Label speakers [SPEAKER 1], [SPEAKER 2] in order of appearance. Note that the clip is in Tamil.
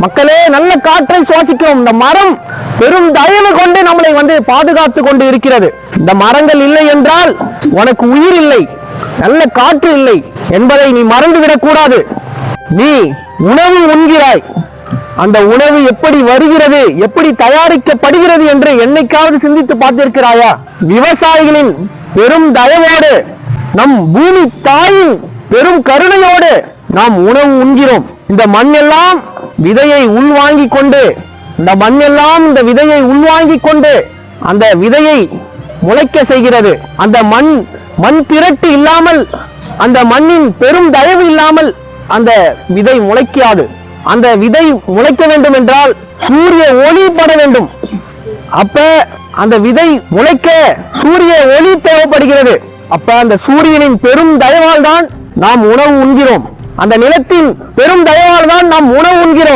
[SPEAKER 1] மக்களே நல்ல காற்றை சுவாசிக்கிறோம் இந்த மரம் பெரும் தயவு கொண்டு நம்மளை வந்து பாதுகாத்து கொண்டு இருக்கிறது. இந்த மரங்கள் இல்லை என்றால் உனக்கு உயிர் இல்லை நல்ல காற்று இல்லை என்பதை நீ மறந்துவிடக் கூடாது. நீ உணவு உண்கிறாய். அந்த உணவு எப்படி வருகிறது எப்படி தயாரிக்கப்படுகிறது என்று என்னைக்காவது சிந்தித்து பார்த்திருக்கிறாயா? விவசாயிகளின் பெரும் தயவோடு நம் பூமி தாயின் பெரும் கருணையோடு நாம் உணவு உண்கிறோம். இந்த மண் எல்லாம் விதையை உள்வாங்கிக் கொண்டு இந்த மண்ணெல்லாம் இந்த விதையை உள்வாங்கிக் கொண்டு அந்த விதையை முளைக்க செய்கிறது. அந்த மண் மண் திரட்டு இல்லாமல் அந்த மண்ணின் பெரும் தயவு இல்லாமல் அந்த விதை முளைக்காது. அந்த விதை முளைக்க வேண்டும் என்றால் சூரிய ஒளி பட வேண்டும். அப்ப அந்த விதை முளைக்க சூரிய ஒளி தேவைப்படுகிறது. அப்ப அந்த சூரியனின் பெரும் தயவால் தான் நாம் உணவு உண்கிறோம். அந்த நிலத்தின் பெரும் தயவால் தான் நாம் உணவு உண்கிறோம்.